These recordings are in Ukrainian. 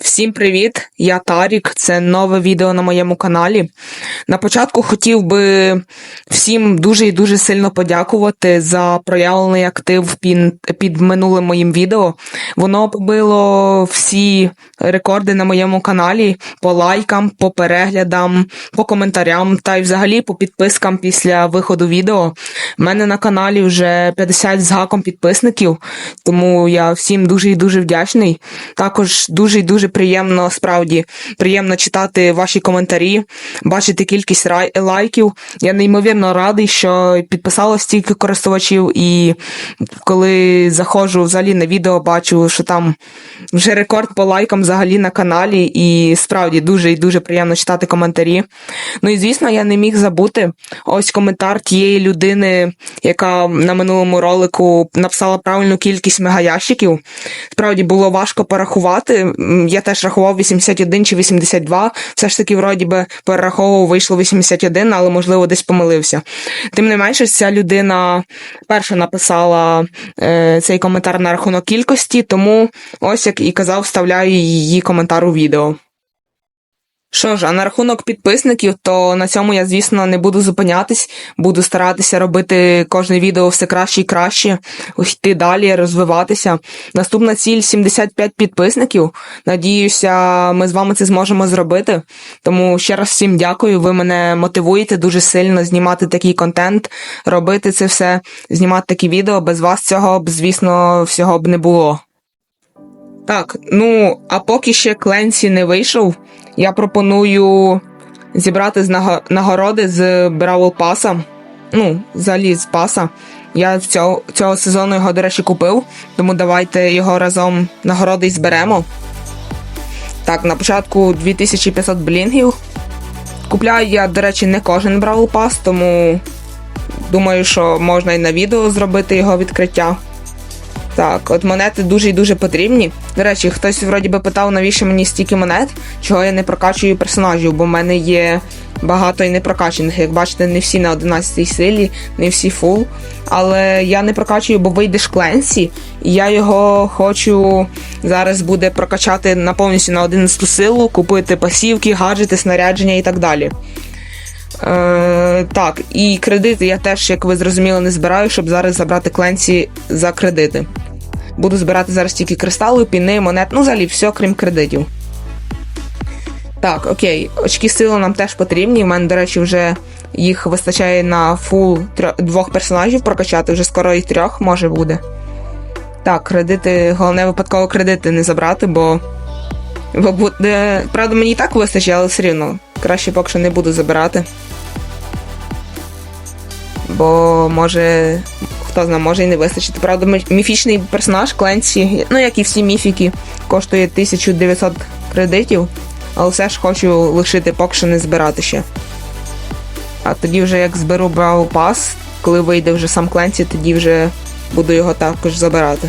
в Всім привіт! Я Тарік. Це нове відео на моєму каналі. На початку хотів би всім дуже і дуже сильно подякувати за проявлений актив під, під минулим моїм відео. Воно побило всі рекорди на моєму каналі по лайкам, по переглядам, по коментарям та й взагалі по підпискам після виходу відео. У мене на каналі вже 50 з гаком підписників, тому я всім дуже і дуже вдячний. Також дуже і дуже приємно, справді приємно читати ваші коментарі, бачити кількість лайків. Я неймовірно радий, що підписало стільки користувачів, і коли заходжу взагалі на відео, бачу, що там вже рекорд по лайкам взагалі на каналі, і справді дуже і дуже приємно читати коментарі. Ну і звісно, я не міг забути ось коментар тієї людини, яка на минулому ролику написала правильну кількість мегаящиків. Справді було важко порахувати. Я теж рахував 81 чи 82. Все ж таки, вроді би, перераховував, вийшло 81, але можливо десь помилився. Тим не менше, ця людина перша написала е, цей коментар на рахунок кількості, тому ось як і казав, вставляю її коментар у відео. Що ж, а на рахунок підписників, то на цьому я, звісно, не буду зупинятись. Буду старатися робити кожне відео все краще і краще, йти далі, розвиватися. Наступна ціль 75 підписників. Надіюся, ми з вами це зможемо зробити. Тому ще раз всім дякую. Ви мене мотивуєте дуже сильно знімати такий контент, робити це все, знімати такі відео. Без вас цього б, звісно, всього б не було. Так, ну, а поки ще Кленсі не вийшов, я пропоную зібрати з нагороди з Бравл Паса. Ну, взагалі з паса. Я цього, цього сезону його, до речі, купив, тому давайте його разом нагороди й зберемо. Так, на початку 2500 блінгів. Купляю я, до речі, не кожен Бравл Пас, тому думаю, що можна і на відео зробити його відкриття. Так, от монети дуже і дуже потрібні. До речі, хтось вроді би питав, навіщо мені стільки монет, чого я не прокачую персонажів, бо в мене є багато і непрокачаних. Як бачите, не всі на 11 силі, не всі фул. Але я не прокачую, бо вийде Кленсі, і я його хочу зараз буде прокачати на повністю на 11 силу, купити пасівки, гаджети, снарядження і так далі. Е, так, і кредити я теж, як ви зрозуміли, не збираю, щоб зараз забрати кленсі за кредити. Буду збирати зараз тільки кристали, піни, монет, ну взагалі все, крім кредитів. Так, окей, очки сили нам теж потрібні. У мене, до речі, вже їх вистачає на фул двох персонажів прокачати, вже скоро і трьох може буде. Так, кредити, головне випадково кредити не забрати, бо. бо буде... Правда, мені і так вистачить, але все рівно. Краще поки що не буду забирати. Бо може. Хто знає, може і не вистачить. Правда, міфічний персонаж Кленсі, ну як і всі міфіки, коштує 1900 кредитів, але все ж хочу лишити поки що не збирати ще. А тоді вже як зберу Brawl Pass, коли вийде вже сам Кленсі, тоді вже буду його також забирати.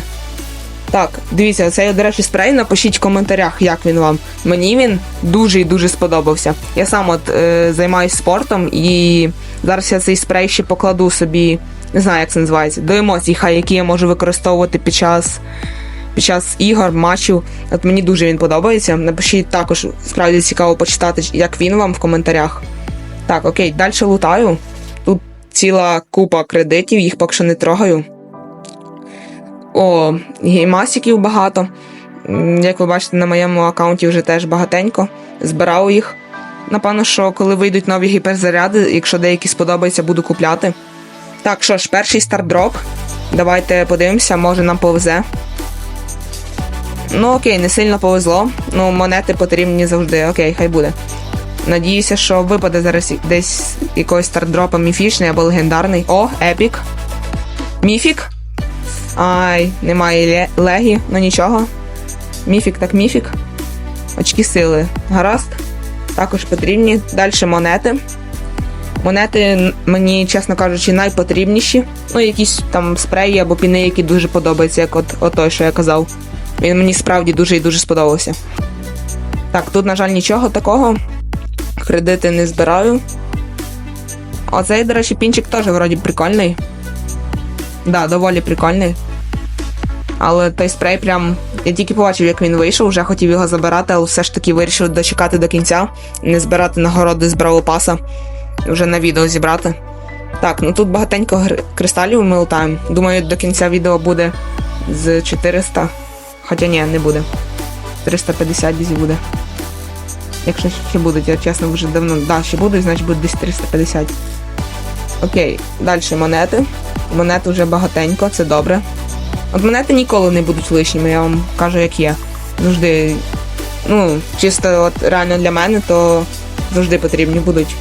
Так, дивіться, цей, до речі, спрей, напишіть в коментарях, як він вам. Мені він дуже і дуже сподобався. Я сам от е, займаюся спортом і зараз я цей спрей ще покладу собі, не знаю, як це називається, до емоцій, хай які я можу використовувати під час. Під час ігор, матчів. От мені дуже він подобається. Напишіть також, справді цікаво почитати, як він вам в коментарях. Так, окей, далі лутаю. Тут ціла купа кредитів, їх поки що не трогаю. О, геймасиків багато. Як ви бачите, на моєму аккаунті вже теж багатенько. Збирав їх. Напевно, що коли вийдуть нові гіперзаряди, якщо деякі сподобаються, буду купляти. Так, що ж, перший стардроп. Давайте подивимося, може нам повезе. Ну окей, не сильно повезло. Ну, монети потрібні завжди. Окей, хай буде. Надіюся, що випаде зараз десь якогось стардропа міфічний або легендарний. О, епік. Міфік. Ай, немає ле- легі, ну нічого. Міфік так міфік. Очки сили. Гаразд. Також потрібні. Далі монети. Монети мені, чесно кажучи, найпотрібніші. Ну, якісь там спреї або піни, які дуже подобаються, як от, от той, що я казав. Він мені справді дуже і дуже сподобався. Так, тут, на жаль, нічого такого. Кредити не збираю. Оцей, до речі, пінчик теж вроді прикольний. Да, доволі прикольний. Але той спрей прям. Я тільки побачив, як він вийшов, вже хотів його забирати, але все ж таки вирішив дочекати до кінця, не збирати нагороди з Бравл Паса, вже на відео зібрати. Так, ну тут багатенько кристалів ми лутаємо. Думаю, до кінця відео буде з 400. Хоча ні, не буде. 350 десь буде. Якщо ще будуть, я чесно вже давно. Да, ще будуть, значить буде десь 350. Окей, далі монети. Монет вже багатенько, це добре. От монети ніколи не будуть лишніми, я вам кажу, як є. Завжди. Ну, чисто от реально для мене, то завжди потрібні будуть.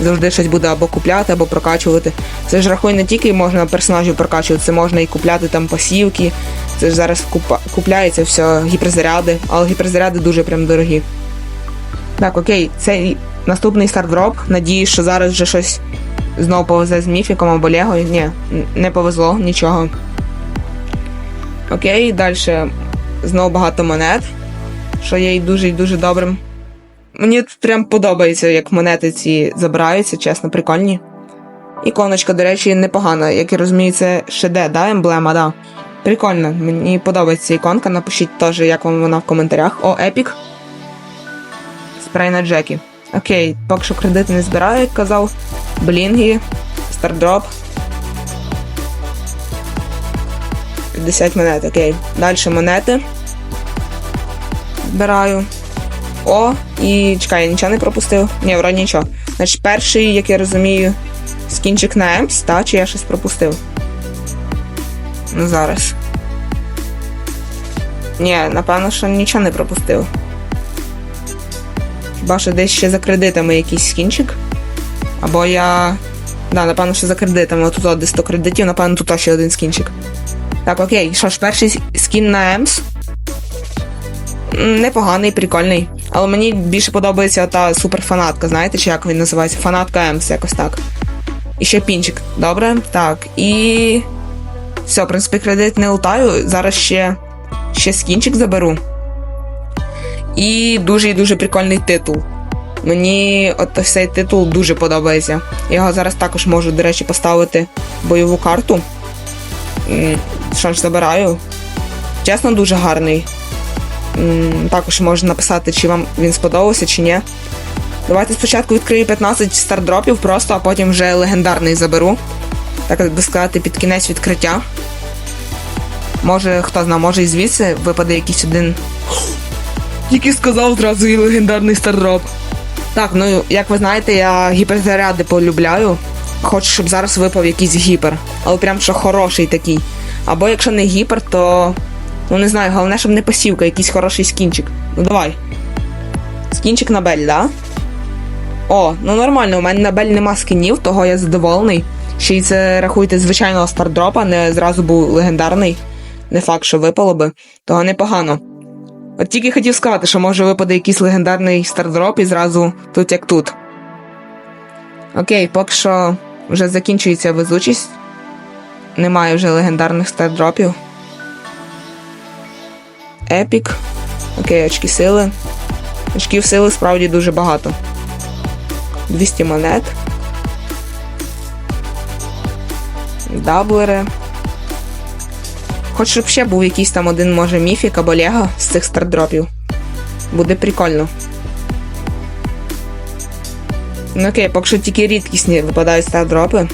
Завжди щось буде або купляти, або прокачувати. Це ж рахуй не тільки можна персонажів прокачувати, це можна і купляти там пасівки. Це ж зараз купляється все, гіперзаряди, але гіперзаряди дуже прям дорогі. Так, окей, цей наступний стардроп. Надіюсь, що зараз вже щось знову повезе з міфіком або Легою. Ні, не повезло, нічого. Окей, далі знову багато монет, що є і дуже і дуже добрим. Мені прям подобається, як монети ці забираються, чесно, прикольні. Іконочка, до речі, непогана. Як я розумію, це ШД, да, емблема, да. Прикольно, мені подобається іконка. Напишіть теж, як вам вона в коментарях. О, епік. Спрей на Джекі. Окей, поки що кредити не збираю, як казав. Блінгі, стардроп. 50 монет, окей. Далі монети. Збираю. О, і чекай, я нічого не пропустив. Ні, вроді нічого. Значить, перший, як я розумію, скінчик на Емпс, та? Чи я щось пропустив? Ну зараз. Ні, напевно, що нічого не пропустив. Хіба що десь ще за кредитами якийсь скінчик. Або я. Да, напевно, що за кредитами. Отут десь 100 кредитів, напевно, тут ще один скінчик. Так, окей, що ж, перший скін на Емс. Непоганий, прикольний. Але мені більше подобається та суперфанатка, знаєте, чи як він називається? Фанатка Емс, якось так. І ще пінчик. Добре? Так. І. Все, в принципі, кредит не лутаю. Зараз ще, ще скінчик заберу. І дуже і дуже прикольний титул. Мені от цей титул дуже подобається. Я його зараз також можу, до речі, поставити бойову карту. Що ж забираю. Чесно, дуже гарний. Також можна написати, чи вам він сподобався, чи ні. Давайте спочатку відкрию 15 стардропів просто, а потім вже легендарний заберу. Так би сказати, під кінець відкриття. Може, хто знає, може і звідси випаде якийсь один. Тільки сказав зразу і легендарний стардроп. Так, ну як ви знаєте, я гіперзаряди полюбляю. Хочу, щоб зараз випав якийсь гіпер. Але прям що хороший такий. Або якщо не гіпер, то. Ну не знаю, головне, щоб не посівка, якийсь хороший скінчик. Ну давай. Скінчик на Бель, да? О, ну нормально, у мене на Бель нема скінів, того я задоволений. Ще й це рахуйте звичайного стардропа, не зразу був легендарний. Не факт, що випало би, того непогано. От тільки хотів сказати, що може випаде якийсь легендарний стардроп і зразу тут як тут. Окей, поки що вже закінчується везучість. Немає вже легендарних стардропів. Епік. Окей, очки сили. Очків сили справді дуже багато. 200 монет. Даблери. Хоч щоб ще був якийсь там один, може, міфік або Лего з цих стардропів. Буде прикольно. Ну окей, поки що тільки рідкісні випадають стардропи.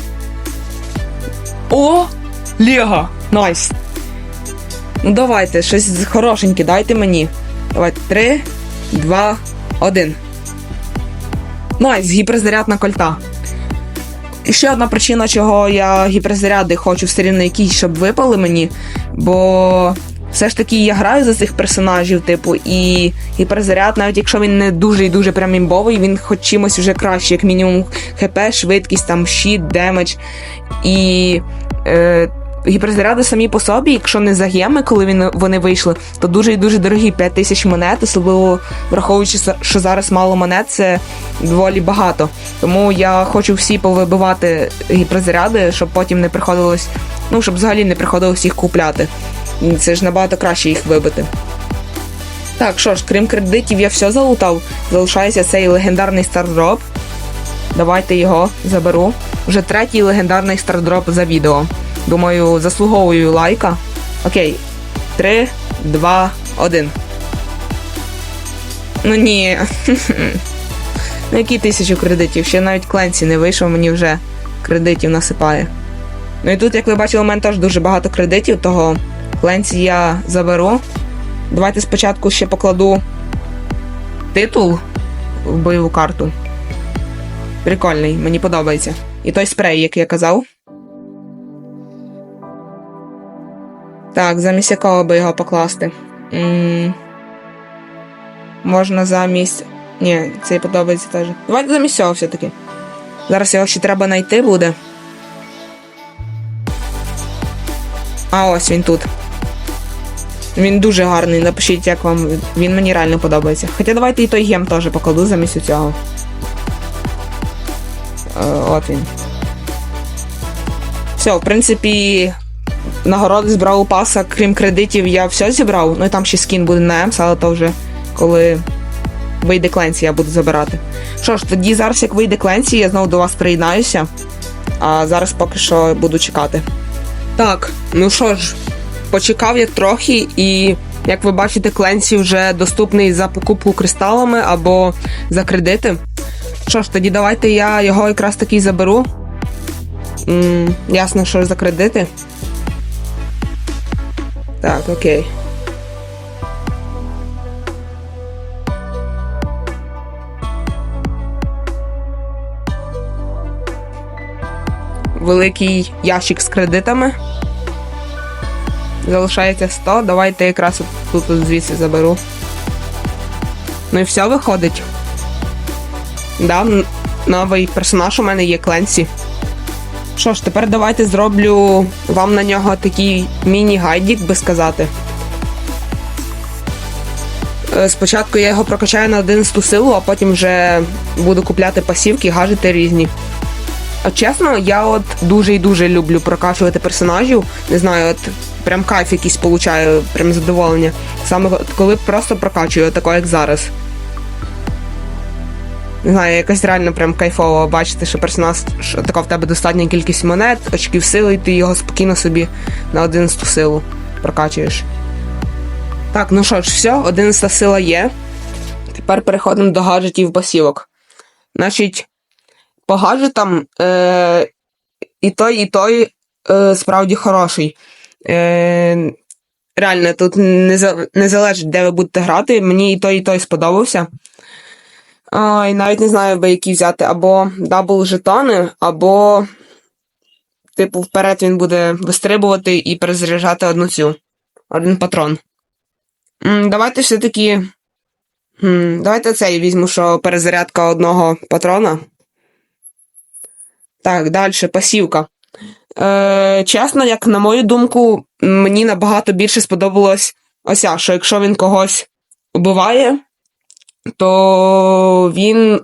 О! Лего! Найс! Ну давайте, щось хорошеньке, дайте мені. Давайте, три, два, один. Найс, гіперзарядна кольта. І ще одна причина, чого я гіперзаряди хочу все рівно якісь, щоб випали мені. Бо все ж таки я граю за цих персонажів, типу, і гіперзаряд, навіть якщо він не дуже і дуже прям імбовий, він хоч чимось вже краще, як мінімум ХП, швидкість, там, щит, демедж. І е, гіперзаряди самі по собі, якщо не за геми, коли він, вони вийшли, то дуже і дуже дорогі 5 тисяч монет, особливо враховуючи, що зараз мало монет, це доволі багато. Тому я хочу всі повибивати гіперзаряди, щоб потім не приходилось, ну, щоб взагалі не приходилось їх купляти. Це ж набагато краще їх вибити. Так, що ж, крім кредитів, я все залутав. Залишається цей легендарний стардроп. Давайте його заберу. Вже третій легендарний стардроп за відео. Думаю, заслуговую лайка. Окей. Три, два, один. Ну ні. Ну які тисячу кредитів? Ще навіть кленці не вийшов, мені вже кредитів насипає. Ну і тут, як ви бачили, у мене теж дуже багато кредитів, того кленці я заберу. Давайте спочатку ще покладу титул в бойову карту. Прикольний, мені подобається. І той спрей, як я казав. Так, замість якого би його покласти? м Можна замість. Ні, цей подобається теж. Давайте замість цього все-таки. Зараз його ще треба знайти буде. А ось він тут. Він дуже гарний. Напишіть, як вам. Він мені реально подобається. Хоча давайте і той гем теж покладу замість цього. Е, от він. Все, в принципі, нагороди збрав у паса, крім кредитів, я все зібрав. Ну і там ще скін буде на Емс, але то вже коли вийде Кленсі, я буду забирати. Що ж, тоді зараз, як вийде Кленсі, я знову до вас приєднаюся. А зараз поки що буду чекати. Так, ну що ж, почекав я трохи, і як ви бачите, Кленсі вже доступний за покупку кристалами або за кредити. Що ж, тоді давайте я його якраз таки заберу. м ясно, що за кредити. Так, окей. Великий ящик з кредитами. Залишається 100. Давайте якраз от тут звідси заберу. Ну і все виходить. Да, новий персонаж у мене є Кленсі. Що ж, тепер давайте зроблю вам на нього такий міні-гайдік, би сказати. Е, Спочатку я його прокачаю на 11 силу, а потім вже буду купляти пасівки, гаджети різні. А чесно, я от дуже і дуже люблю прокачувати персонажів. Не знаю, от прям кайф якийсь получаю, прям задоволення. Саме от коли просто прокачую, такого як зараз. Не знаю, якось реально прям кайфово бачити, що персонаж, що така в тебе достатня кількість монет, очків сили, і ти його спокійно собі на 11 силу прокачуєш. Так, ну що ж, все, 11 сила є. Тепер переходимо до гаджетів пасівок. Значить, по гаджетам е, і той, і той е, справді хороший. Е, реально, тут не, за- не залежить, де ви будете грати. Мені і той, і той сподобався. Ай, навіть не знаю, би які взяти. Або дабл жетони, або, типу, вперед він буде вистрибувати і перезаряджати одну цю. Один патрон. М, давайте все-таки. Давайте цей візьму, що перезарядка одного патрона. Так, далі, пасівка. Е, чесно, як на мою думку, мені набагато більше сподобалось ося, що якщо він когось убиває, то він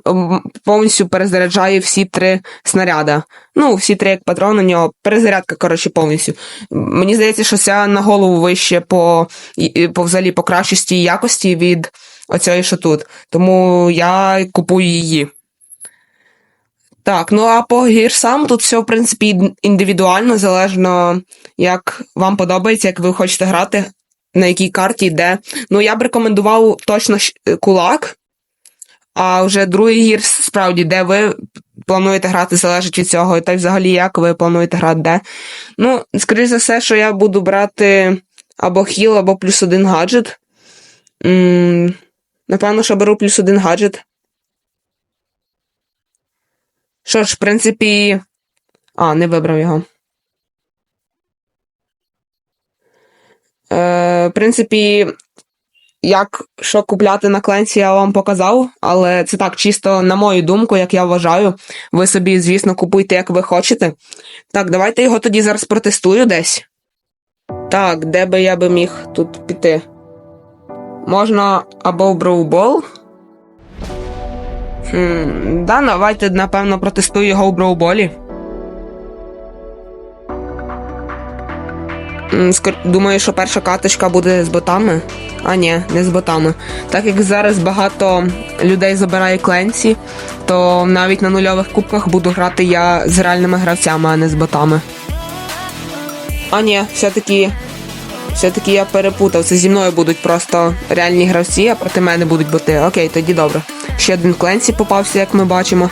повністю перезаряджає всі три снаряда. Ну, всі три як патрон у нього. Перезарядка, коротше, повністю. Мені здається, що ця на голову вище по, по взагалі по кращості і якості від оцієї, що тут. Тому я купую її. Так, ну а по гірсам тут все, в принципі, індивідуально, залежно, як вам подобається, як ви хочете грати, на якій карті, де. Ну, я б рекомендував точно кулак, а вже другий гірс, справді, де ви плануєте грати, залежить від цього, та й взагалі як ви плануєте грати де. Ну, скоріш за все, що я буду брати або хіл, або плюс один гаджет. М, Напевно, що беру плюс один гаджет. Що ж, в принципі. А, не вибрав його. Е, в принципі, як що купляти на кленсі, я вам показав, але це так, чисто на мою думку, як я вважаю. Ви собі, звісно, купуйте, як ви хочете. Так, давайте його тоді зараз протестую десь. Так, де би я би міг тут піти? Можна або в Броубол. Да, давайте, напевно, протестую його у Броуболі. Думаю, що перша каточка буде з ботами. А ні, не з ботами. Так як зараз багато людей забирає кленсі, то навіть на нульових кубках буду грати я з реальними гравцями, а не з ботами. А ні, все-таки Все-таки я перепутав. Це зі мною будуть просто реальні гравці, а проти мене будуть боти. Окей, тоді добре. Ще один Кленсі попався, як ми бачимо.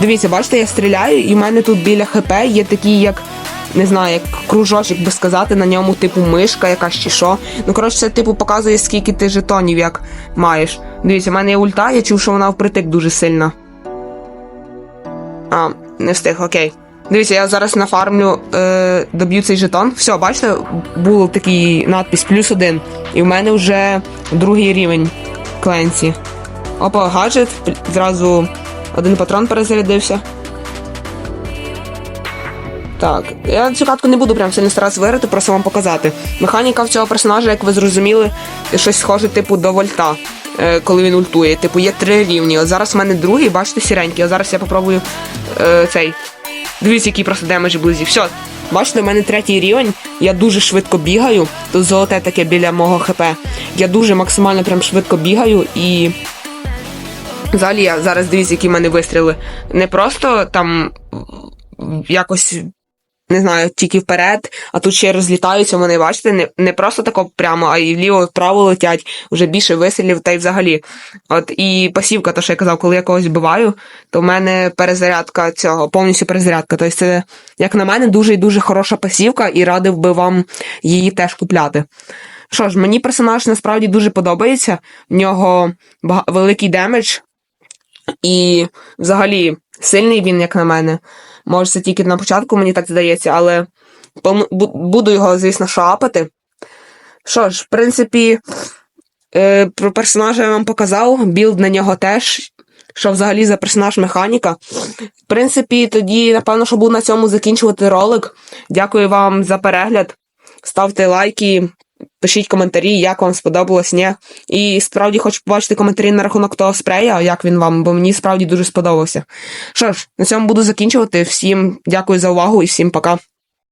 Дивіться, бачите, я стріляю, і в мене тут біля ХП є такі, як. Не знаю, як кружочок би сказати, на ньому типу мишка якась чи що. Ну, коротше, це типу показує, скільки ти жетонів як маєш. Дивіться, в мене є ульта, я чув, що вона впритик дуже сильно. А, не встиг, окей. Дивіться, я зараз нафармлю, е, доб'ю цей жетон. Все, бачите, був такий надпис плюс один. І в мене вже другий рівень Кленсі. Опа, гаджет, зразу один патрон перезарядився. Так, я цю катку не буду прям сильно старатися виграти, просто вам показати. Механіка в цього персонажа, як ви зрозуміли, щось схоже, типу, до вольта, е, коли він ультує. Типу, є три рівні. От зараз в мене другий, бачите, сіренький. А зараз я попробую е, цей. Дивіться, який просто демедж близі. Все, бачите, в мене третій рівень. Я дуже швидко бігаю. Тут золоте таке біля мого ХП. Я дуже максимально прям швидко бігаю і. Взагалі, я зараз дивіться, які в мене вистріли. Не просто там якось не знаю, тільки вперед, а тут ще розлітаються вони, бачите, не, не просто тако прямо, а і вліво вправо летять, вже більше вистрілів, та й взагалі. От і пасівка, то що я казав, коли я когось вбиваю, то в мене перезарядка цього, повністю перезарядка. Тобто це, як на мене, дуже і дуже хороша пасівка, і радив би вам її теж купляти. Що ж, мені персонаж насправді дуже подобається. В нього великий демедж, і взагалі сильний він, як на мене. Може, це тільки на початку, мені так здається, але буду його, звісно, шапати. Що ж, в принципі, е, про персонажа я вам показав, білд на нього теж. Що взагалі за персонаж механіка. В принципі, тоді, напевно, що буду на цьому закінчувати ролик. Дякую вам за перегляд. Ставте лайки, пишіть коментарі, як вам сподобалось, ні. І справді хочу побачити коментарі на рахунок того спрея, як він вам, бо мені справді дуже сподобався. Що ж, на цьому буду закінчувати. Всім дякую за увагу і всім пока.